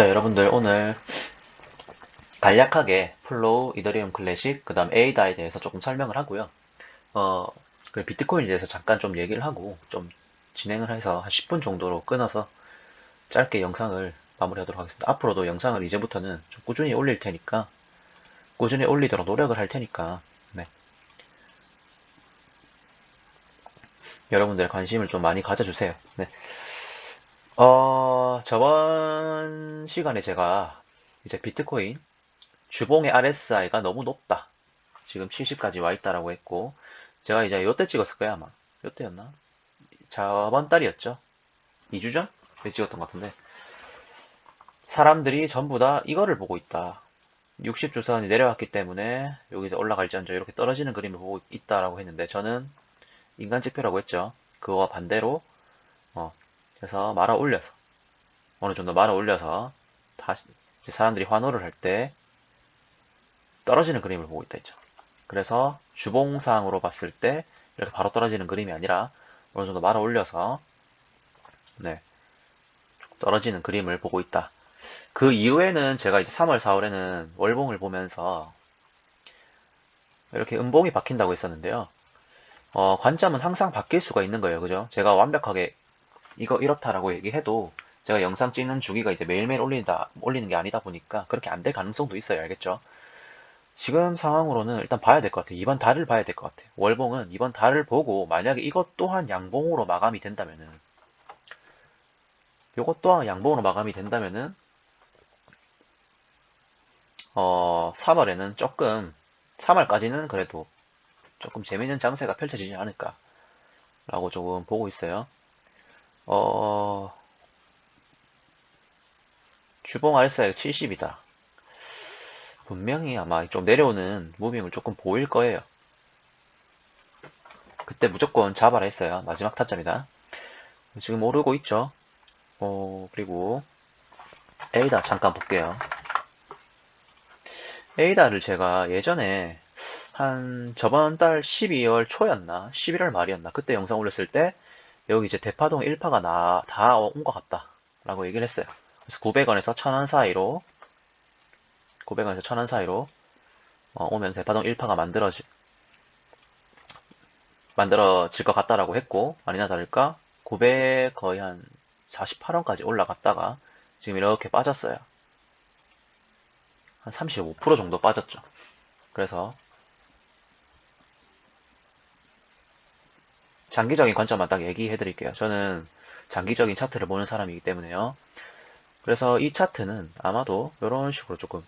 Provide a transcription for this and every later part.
자, 여러분들 오늘 간략하게 플로우, 이더리움 클래식, 그 다음 에이다에 대해서 조금 설명을 하고요. 어, 그 비트코인에 대해서 잠깐 좀 얘기를 하고 좀 진행을 해서 한 10분 정도로 끊어서 짧게 영상을 마무리하도록 하겠습니다. 앞으로도 영상을 이제부터는 좀 꾸준히 올릴 테니까 꾸준히 올리도록 노력을 할 테니까 네. 여러분들의 관심을 좀 많이 가져주세요. 네. 어, 저번 시간에 제가 이제 비트코인 주봉의 RSI가 너무 높다. 지금 70까지 와 있다라고 했고, 제가 이제 요때 찍었을 거야, 아마. 요때였나? 저번 달이었죠? 2주 전? 에 찍었던 것 같은데. 사람들이 전부 다 이거를 보고 있다. 60주선이 내려왔기 때문에 여기서 올라갈지언정 이렇게 떨어지는 그림을 보고 있다라고 했는데, 저는 인간 지표라고 했죠. 그거와 반대로, 어, 그래서 말아 올려서 어느 정도 말아 올려서 다시 사람들이 환호를 할 때 떨어지는 그림을 보고 있다 했죠. 그래서 주봉상으로 봤을 때 이렇게 바로 떨어지는 그림이 아니라 어느 정도 말아 올려서 네 떨어지는 그림을 보고 있다. 그 이후에는 제가 이제 3월, 4월에는 월봉을 보면서 이렇게 음봉이 박힌다고 했었는데요. 어, 관점은 항상 바뀔 수가 있는 거예요. 그죠? 제가 완벽하게 이거 이렇다라고 얘기해도 제가 영상 찍는 주기가 이제 매일매일 올린다, 올리는 게 아니다 보니까 그렇게 안 될 가능성도 있어요. 알겠죠? 지금 상황으로는 일단 봐야 될 것 같아요. 이번 달을 봐야 될 것 같아요. 월봉은 이번 달을 보고 만약에 이것 또한 양봉으로 마감이 된다면은 이것 또한 양봉으로 마감이 된다면은 어 3월에는 조금 3월까지는 그래도 조금 재밌는 장세가 펼쳐지지 않을까 라고 조금 보고 있어요. 어, 주봉 RSI가 70이다. 분명히 아마 좀 내려오는 무빙을 조금 보일 거예요. 그때 무조건 잡아라 했어요. 마지막 타점이다. 지금 오르고 있죠. 어, 그리고 에이다 잠깐 볼게요. 에이다를 제가 예전에 한 저번 달 12월 초였나 11월 말이었나 그때 영상 올렸을 때 여기 이제 대파동 1파가 나, 다온 것 같다. 라고 얘기를 했어요. 그래서 900원에서 1000원 사이로, 900원에서 1000원 사이로, 어, 오면 대파동 1파가 만들어지, 만들어질 것 같다라고 했고, 아니나 다를까, 900 거의 한 48원까지 올라갔다가, 지금 이렇게 빠졌어요. 한 35% 정도 빠졌죠. 그래서 장기적인 관점만 딱 얘기해 드릴게요. 저는 장기적인 차트를 보는 사람이기 때문에요. 그래서 이 차트는 아마도 이런 식으로 조금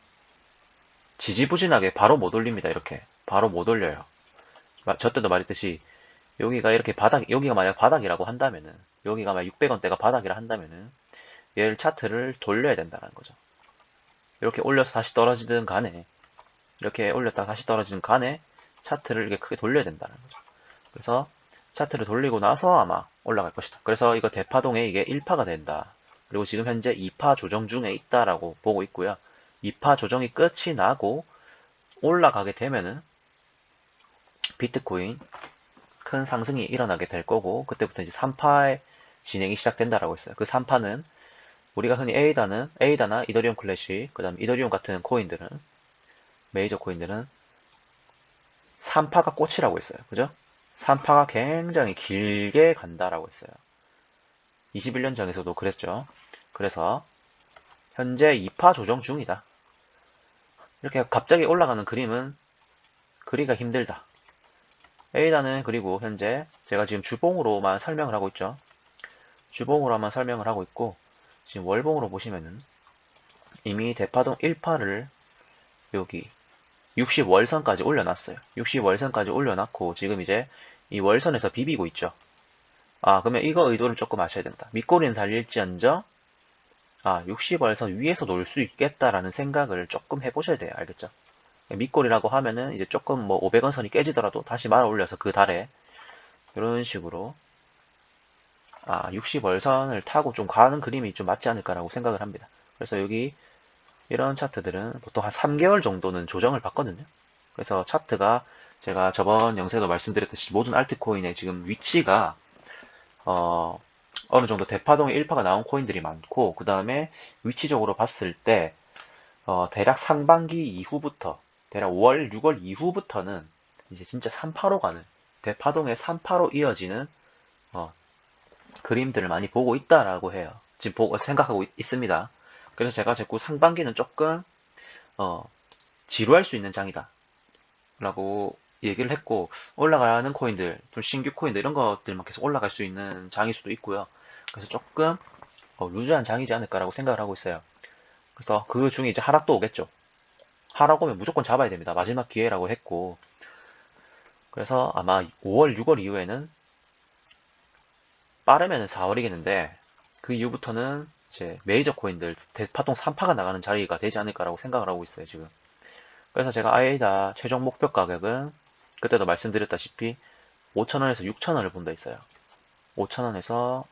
지지부진하게 바로 못 올립니다. 이렇게 바로 못 올려요. 저 때도 말했듯이 여기가 이렇게 바닥, 여기가 만약 바닥이라고 한다면은 여기가 만약 600원대가 바닥이라 한다면은 얘를 차트를 돌려야 된다는 거죠. 이렇게 올려서 다시 떨어지든 간에 이렇게 올렸다가 다시 떨어지는 간에 차트를 이렇게 크게 돌려야 된다는 거죠. 그래서 차트를 돌리고 나서 아마 올라갈 것이다. 그래서 이거 대파동에 이게 1파가 된다. 그리고 지금 현재 2파 조정 중에 있다라고 보고 있고요. 2파 조정이 끝이 나고 올라가게 되면은 비트코인 큰 상승이 일어나게 될 거고 그때부터 이제 3파의 진행이 시작된다라고 했어요. 그 3파는 우리가 흔히 에이다는 에이다나 이더리움 클래식 그다음 이더리움 같은 코인들은 메이저 코인들은 3파가 꽃이라고 했어요. 그죠? 3파가 굉장히 길게 간다라고 했어요. 21년 전에서도 그랬죠. 그래서 현재 2파 조정 중이다. 이렇게 갑자기 올라가는 그림은 그리가 힘들다. A단은 그리고 현재 제가 지금 주봉으로만 설명을 하고 있죠. 주봉으로만 설명을 하고 있고 지금 월봉으로 보시면은 이미 대파동 1파를 여기 60월선까지 올려놨어요. 60월선까지 올려놨고 지금 이제 이 월선에서 비비고 있죠. 아 그러면 이거 의도를 조금 아셔야 된다. 밑꼬리는 달릴지언정 아 60월선 위에서 놀 수 있겠다라는 생각을 조금 해보셔야 돼요. 알겠죠? 밑꼬리라고 하면은 이제 조금 뭐 500원 선이 깨지더라도 다시 말아 올려서 그 달에 이런 식으로 아 60월선을 타고 좀 가는 그림이 좀 맞지 않을까라고 생각을 합니다. 그래서 여기 이런 차트들은 보통 한 3개월 정도는 조정을 받거든요. 그래서 차트가 제가 저번 영상에도 말씀드렸듯이 모든 알트코인의 지금 위치가 어 어느 정도 대파동에 1파가 나온 코인들이 많고 그 다음에 위치적으로 봤을 때 어, 대략 상반기 이후부터 대략 5월, 6월 이후부터는 이제 진짜 3파로 가는 대파동의 3파로 이어지는 어, 그림들을 많이 보고 있다라고 해요. 지금 보고 생각하고 있, 습니다 그래서 제가 자꾸 상반기는 조금 어, 지루할 수 있는 장이다. 라고 얘기를 했고 올라가는 코인들, 좀 신규 코인들 이런 것들만 계속 올라갈 수 있는 장일 수도 있고요. 그래서 조금 어, 루즈한 장이지 않을까라고 생각을 하고 있어요. 그래서 그 중에 이제 하락도 오겠죠. 하락 오면 무조건 잡아야 됩니다. 마지막 기회라고 했고 그래서 아마 5월, 6월 이후에는 빠르면 4월이겠는데 그 이후부터는 이제 메이저 코인들 대파동 3파가 나가는 자리가 되지 않을까라고 생각을 하고 있어요 지금. 그래서 제가 아이다 최종 목표 가격은 그때도 말씀드렸다시피 5천원에서 6천원을 본다 있어요. 5천원에서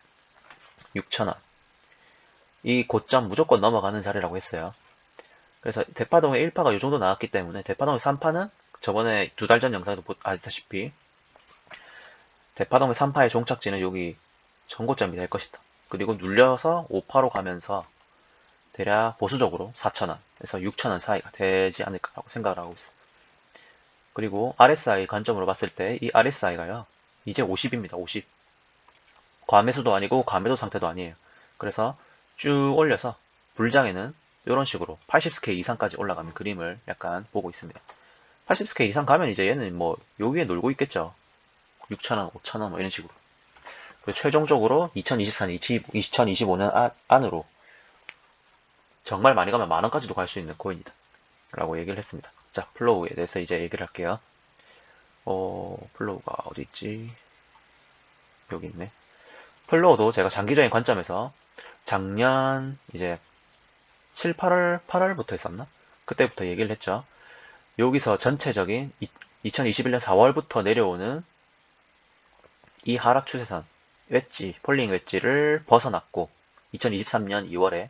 6천원. 이 고점 무조건 넘어가는 자리라고 했어요. 그래서 대파동의 1파가 이 정도 나왔기 때문에 대파동의 3파는 저번에 두 달 전 영상에도 아시다시피 대파동의 3파의 종착지는 여기 전고점이 될 것이다. 그리고 눌려서 5파로 가면서 대략 보수적으로 4천원에서 6천원 사이가 되지 않을까라고 생각을 하고 있어요. 그리고 RSI 관점으로 봤을 때 이 RSI가요. 이제 50입니다. 50. 과매수도 아니고 과매도 상태도 아니에요. 그래서 쭉 올려서 불장에는 이런 식으로 80스케 이상까지 올라가는 그림을 약간 보고 있습니다. 80스케 이상 가면 이제 얘는 뭐 여기에 놀고 있겠죠. 6천원, 5천원 뭐 이런 식으로. 그리고 최종적으로 2024년, 2025년 아, 안으로 정말 많이 가면 만 원까지도 갈 수 있는 코인이다. 라고 얘기를 했습니다. 자, 플로우에 대해서 이제 얘기를 할게요. 어, 플로우가 어디 있지? 여기 있네. 플로우도 제가 장기적인 관점에서 작년 이제 7, 8월, 8월부터 했었나? 그때부터 얘기를 했죠. 여기서 전체적인 2021년 4월부터 내려오는 이 하락 추세선, 웨지, 폴링 웨지를 벗어났고 2023년 2월에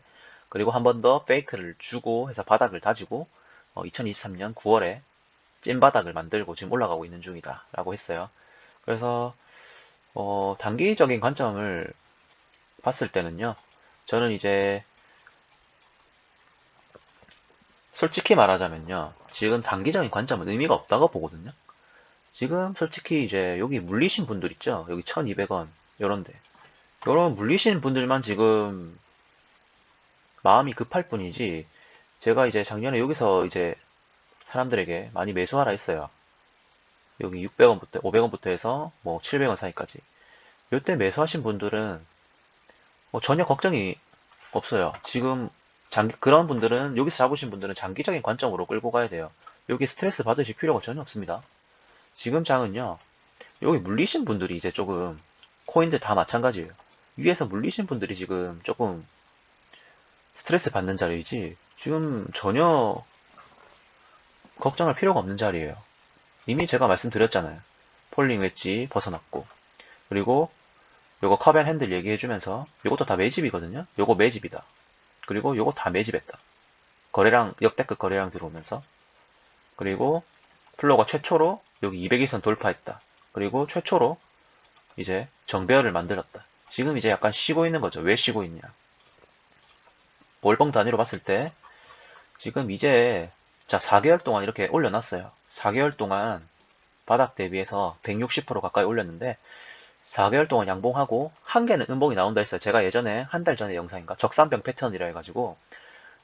그리고 한 번 더 페이크를 주고 해서 바닥을 다지고 2023년 9월에 찐 바닥을 만들고 지금 올라가고 있는 중이다 라고 했어요. 그래서 어, 단기적인 관점을 봤을 때는요. 저는 이제 솔직히 말하자면요. 지금 단기적인 관점은 의미가 없다고 보거든요. 지금 솔직히 이제 여기 물리신 분들 있죠. 여기 1200원 요런데 요런 물리신 분들만 지금 마음이 급할 뿐이지 제가 이제 작년에 여기서 이제 사람들에게 많이 매수하라 했어요. 여기 600원부터 500원부터 해서 뭐 700원 사이까지. 이때 매수하신 분들은 뭐 전혀 걱정이 없어요. 지금 장기, 그런 분들은 여기서 잡으신 분들은 장기적인 관점으로 끌고 가야 돼요. 여기 스트레스 받으실 필요가 전혀 없습니다. 지금 장은요. 여기 물리신 분들이 이제 조금 코인들 다 마찬가지예요. 위에서 물리신 분들이 지금 조금 스트레스 받는 자리이지 지금 전혀 걱정할 필요가 없는 자리예요. 이미 제가 말씀드렸잖아요. 폴링 웨지 벗어났고 그리고 요거 컵앤 핸들 얘기해주면서 요것도 다 매집이거든요. 요거 매집이다. 그리고 요거 다 매집했다. 거래량 역대급 거래량 들어오면서 그리고 플로가 최초로 여기 200일선 돌파했다. 그리고 최초로 이제 정배열을 만들었다. 지금 이제 약간 쉬고 있는 거죠. 왜 쉬고 있냐? 월봉 단위로 봤을 때 지금 이제 자 4개월 동안 이렇게 올려놨어요. 4개월 동안 바닥 대비해서 160% 가까이 올렸는데 4개월 동안 양봉하고 한 개는 음봉이 나온다 했어요. 제가 예전에 한 달 전에 영상인가 적산병 패턴이라 해가지고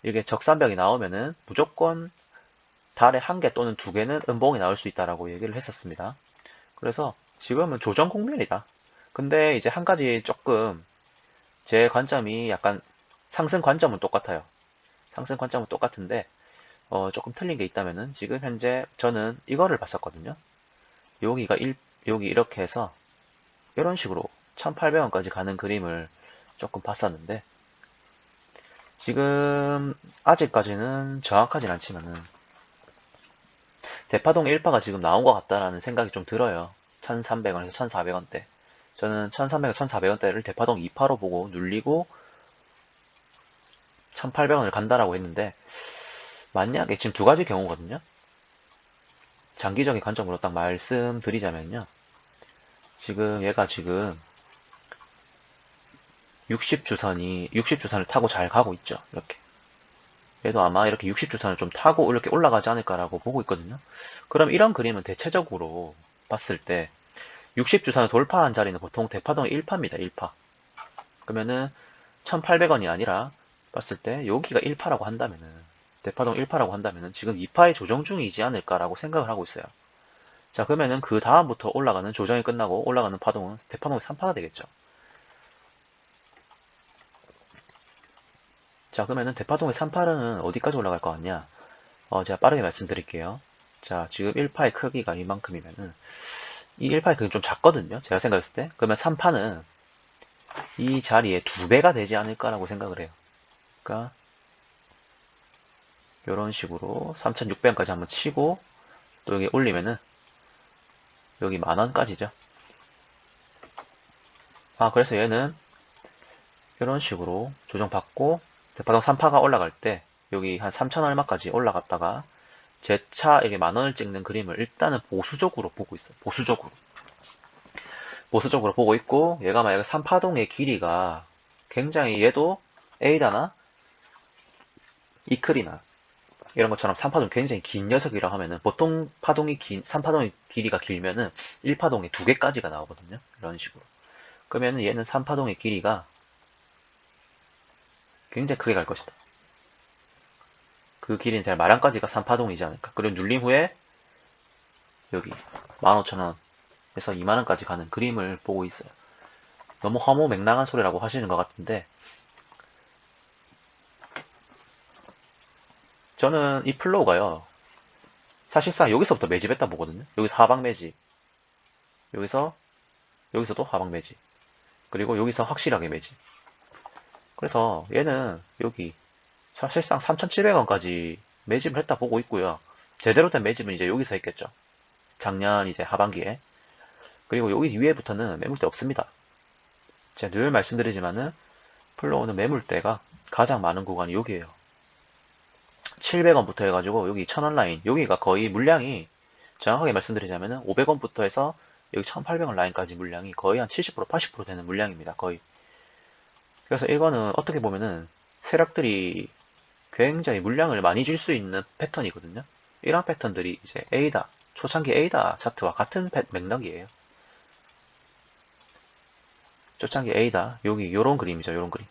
이게 적산병이 나오면은 무조건 달에 한 개 또는 두 개는 음봉이 나올 수 있다라고 얘기를 했었습니다. 그래서 지금은 조정 국면이다. 근데 이제 한 가지 조금 제 관점이 약간 상승 관점은 똑같아요. 상승 관점은 똑같은데 어, 조금 틀린 게 있다면은 지금 현재 저는 이거를 봤었거든요. 여기가 1, 여기 이렇게 해서 이런 식으로 1800원까지 가는 그림을 조금 봤었는데 지금 아직까지는 정확하진 않지만은 대파동 1파가 지금 나온 것 같다라는 생각이 좀 들어요. 1300원에서 1400원대. 저는 1300원, 1400원대를 대파동 2파로 보고 눌리고 1800원을 간다라고 했는데 만약에 지금 두 가지 경우거든요. 장기적인 관점으로 딱 말씀드리자면요. 지금 얘가 지금 60주선이 60주선을 타고 잘 가고 있죠. 이렇게. 얘도 아마 이렇게 60주선을 좀 타고 이렇게 올라가지 않을까라고 보고 있거든요. 그럼 이런 그림은 대체적으로 봤을 때 60주선을 돌파한 자리는 보통 대파동의 1파입니다. 1파. 그러면은 1800원이 아니라 봤을 때 여기가 1파라고 한다면은 대파동 1파라고 한다면은 지금 2파의 조정 중이지 않을까라고 생각을 하고 있어요. 자 그러면은 그 다음부터 올라가는 조정이 끝나고 올라가는 파동은 대파동의 3파가 되겠죠. 자 그러면은 대파동의 3파는 어디까지 올라갈 것 같냐? 어, 제가 빠르게 말씀드릴게요. 자 지금 1파의 크기가 이만큼이면은 이 1파의 크기는 좀 작거든요. 제가 생각했을 때. 그러면 3파는 이 자리에 두 배가 되지 않을까라고 생각을 해요 그러니까 이런 식으로 3600원까지 한번 치고 또 여기 올리면은 여기 만원까지죠 아 그래서 얘는 이런 식으로 조정받고 대파동 3파가 올라갈 때 여기 한 3천 얼마까지 올라갔다가 제차 이게 만원을 찍는 그림을 일단은 보수적으로 보고 있어요. 보수적으로. 보수적으로 보고 있고 얘가 만약에 3파동의 길이가 굉장히 얘도 에이다나 이클이나 이런 것처럼 3파동 굉장히 긴 녀석이라 하면은 보통 파동이 긴 3파동의 길이가 길면은 1파동이 두 개까지가 나오거든요. 이런 식으로. 그러면은 얘는 3파동의 길이가 굉장히 크게 갈 것이다. 그 길이는 대략 마량까지가 3파동이지 않을까. 그리고 눌림 후에 여기 15,000원에서 2만원까지 가는 그림을 보고 있어요. 너무 허무 맹랑한 소리라고 하시는 것 같은데 저는 이 플로우가요. 사실상 여기서부터 매집했다 보거든요. 여기서 하방 매집. 여기서 여기서도 하방 매집. 그리고 여기서 확실하게 매집. 그래서 얘는 여기 사실상 3,700원까지 매집을 했다 보고 있고요. 제대로 된 매집은 이제 여기서 했겠죠. 작년 이제 하반기에. 그리고 여기 위에부터는 매물대 없습니다. 제가 늘 말씀드리지만은 플로우는 매물대가 가장 많은 구간이 여기에요. 700원부터 해가지고 여기 1000원 라인 여기가 거의 물량이 정확하게 말씀드리자면은 500원부터 해서 여기 1800원 라인까지 물량이 거의 한 70% 80% 되는 물량입니다. 거의 그래서 이거는 어떻게 보면은 세력들이 굉장히 물량을 많이 줄 수 있는 패턴이거든요. 이런 패턴들이 이제 A다, 초창기 A다 차트와 같은 맥락이에요. 초창기 A다, 여기 요런 그림이죠, 요런 그림.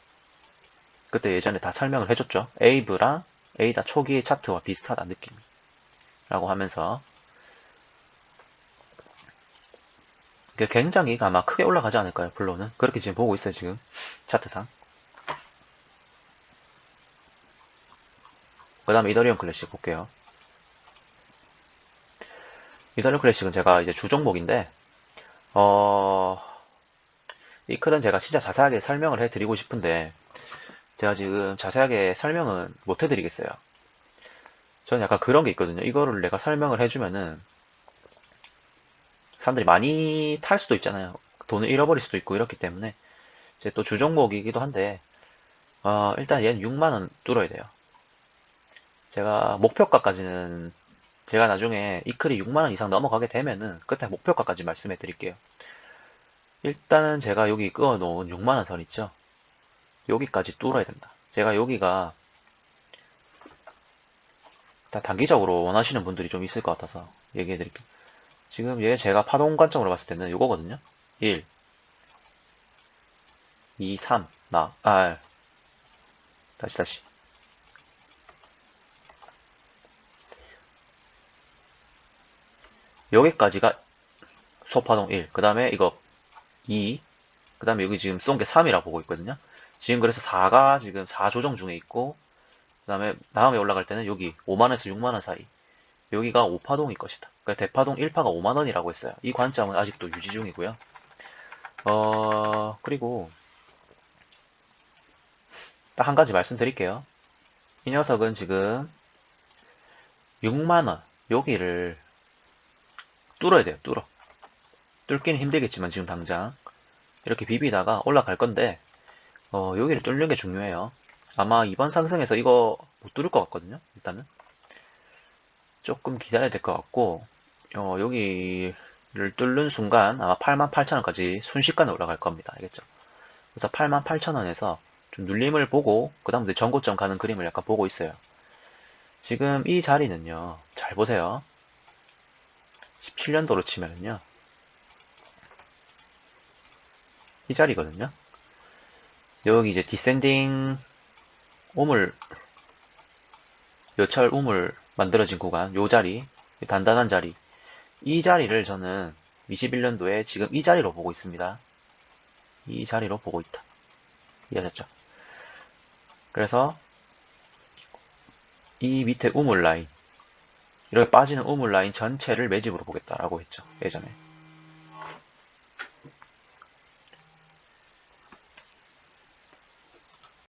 그때 예전에 다 설명을 해줬죠. 에이브랑 A다 초기의 차트와 비슷하다 느낌이. 라고 하면서 굉장히 아마 크게 올라가지 않을까요, 플로는? 그렇게 지금 보고 있어요, 지금. 차트상. 그 다음에 이더리움 클래식 볼게요. 이더리움 클래식은 제가 이제 주 종목인데, 어, 이 클은 제가 진짜 자세하게 설명을 해드리고 싶은데, 제가 지금 자세하게 설명은 못 해드리겠어요. 저는 약간 그런 게 있거든요. 이거를 내가 설명을 해주면은, 사람들이 많이 탈 수도 있잖아요. 돈을 잃어버릴 수도 있고 이렇기 때문에 이제 또 주종목이기도 한데 어, 일단 얘는 6만원 뚫어야 돼요. 제가 목표가까지는 제가 나중에 이클이 6만원 이상 넘어가게 되면은 그때 목표가까지 말씀해 드릴게요. 일단은 제가 여기 끄어 놓은 6만원 선 있죠. 여기까지 뚫어야 된다. 제가 여기가 단기적으로 원하시는 분들이 좀 있을 것 같아서 얘기해 드릴게요. 지금 얘 제가 파동 관점으로 봤을 때는 이거거든요. 1, 2, 3, 나, 아, 다시, 다시. 여기까지가 소파동 1, 그 다음에 이거 2, 그 다음에 여기 지금 쏜 게 3이라 보고 있거든요. 지금 그래서 4가 지금 4 조정 중에 있고, 그 다음에 다음에 올라갈 때는 여기 5만원에서 6만원 사이. 여기가 5파동일 것이다. 그러니까 대파동 1파가 5만원이라고 했어요. 이 관점은 아직도 유지 중이고요. 어, 그리고 딱 한 가지 말씀드릴게요. 이 녀석은 지금 6만원 여기를 뚫어야 돼요. 뚫어. 뚫기는 힘들겠지만 지금 당장 이렇게 비비다가 올라갈 건데 어, 여기를 뚫는 게 중요해요. 아마 이번 상승에서 이거 못 뚫을 것 같거든요. 일단은 조금 기다려야 될 것 같고 어, 여기를 뚫는 순간 아마 88,000원까지 순식간에 올라갈 겁니다. 알겠죠? 그래서 88,000원에서 좀 눌림을 보고 그 다음 전고점 가는 그림을 약간 보고 있어요. 지금 이 자리는요. 잘 보세요. 17년도로 치면은요. 이 자리거든요. 여기 이제 디센딩 우물 요철 우물 만들어진 구간 요 자리 단단한 자리 이 자리를 저는 21년도에 지금 이 자리로 보고 있습니다. 이 자리로 보고 있다. 이해하셨죠? 그래서 이 밑에 우물 라인 이렇게 빠지는 우물 라인 전체를 매집으로 보겠다라고 했죠. 예전에.